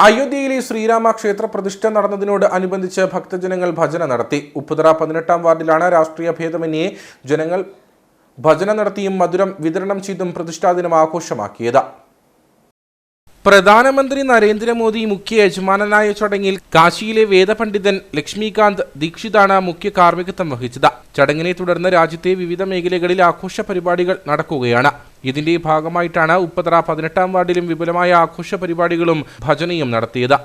അയോധ്യയിലെ ശ്രീരാമ ക്ഷേത്ര പ്രതിഷ്ഠ നടന്നതിനോട് അനുബന്ധിച്ച് ഭക്തജനങ്ങൾ ഭജന നടത്തി. ഉപ്പുതറ പതിനെട്ടാം വാർഡിലാണ് രാഷ്ട്രീയ ഭേദമന്യേ ജനങ്ങൾ ഭജന നടത്തിയും മധുരം വിതരണം ചെയ്തും പ്രതിഷ്ഠാ ദിനം ആഘോഷമാക്കിയത്. പ്രധാനമന്ത്രി നരേന്ദ്രമോദി മുഖ്യ യജമാനനായ ചടങ്ങിൽ കാശിയിലെ വേദപണ്ഡിതൻ ലക്ഷ്മികാന്ത് ദീക്ഷിതാണ് മുഖ്യ കാർമ്മികത്വം വഹിച്ചത്. ചടങ്ങിനെ തുടർന്ന് രാജ്യത്തെ വിവിധ മേഖലകളിൽ ആഘോഷ പരിപാടികൾ നടക്കുകയാണ്. ഇതിന്റെ ഭാഗമായിട്ടാണ് ഉപ്പതറ പതിനെട്ടാം വാർഡിലും വിപുലമായ ആഘോഷ പരിപാടികളും ഭജനയും നടത്തിയത്.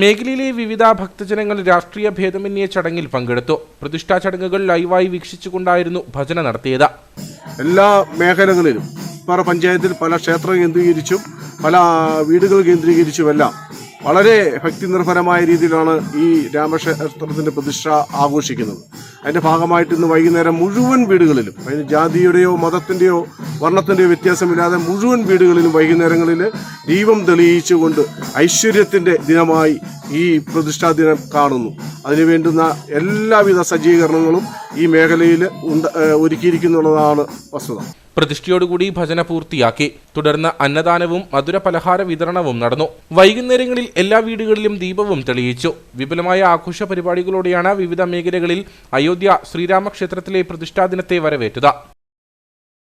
മേഖലയിലെ വിവിധ ഭക്തജനങ്ങൾ രാഷ്ട്രീയ ഭേദമന്യ ചടങ്ങിൽ പങ്കെടുത്തു. പ്രതിഷ്ഠാ ചടങ്ങുകൾ ലൈവായി വീക്ഷിച്ചുകൊണ്ടായിരുന്നു ഭജന നടത്തിയത്. എല്ലാ മേഖലകളിലും പല പഞ്ചായത്തിൽ പല ക്ഷേത്രം കേന്ദ്രീകരിച്ചും പല വീടുകൾ കേന്ദ്രീകരിച്ചുമെല്ലാം വളരെ ഭക്തി നിർഭരമായ രീതിയിലാണ് ഈ രാമക്ഷേത്രത്തിന്റെ പ്രതിഷ്ഠ ആഘോഷിക്കുന്നത്. അതിന്റെ ഭാഗമായിട്ട് ഇന്ന് വൈകുന്നേരം മുഴുവൻ വീടുകളിലും അതിന് ജാതിയുടെയോ മതത്തിന്റെയോ വർണത്തിന്റെയോ വ്യത്യാസമില്ലാതെ മുഴുവൻ വീടുകളിലും വൈകുന്നേരങ്ങളിൽ ദീപം തെളിയിച്ചുകൊണ്ട് ഐശ്വര്യത്തിന്റെ ദിനമായി ഈ പ്രതിഷ്ഠാ ദിനം കാണുന്നു. അതിനു വേണ്ടുന്ന എല്ലാവിധ സജ്ജീകരണങ്ങളും ഈ മേഖലയിൽ ഒരുക്കിയിരിക്കുന്നുള്ളതാണ് വസ്തുത. പ്രതിഷ്ഠയോടുകൂടി ഭജന പൂർത്തിയാക്കി. തുടർന്ന് അന്നദാനവും മധുര പലഹാര വിതരണവും നടന്നു. വൈകുന്നേരങ്ങളിൽ എല്ലാ വീടുകളിലും ദീപവും തെളിയിച്ചു. വിപുലമായ ആഘോഷ പരിപാടികളോടെയാണ് വിവിധ മേഖലകളിൽ അയോധ്യ ശ്രീരാമക്ഷേത്രത്തിലെ പ്രതിഷ്ഠാ ദിനത്തെ വരവേറ്റത്.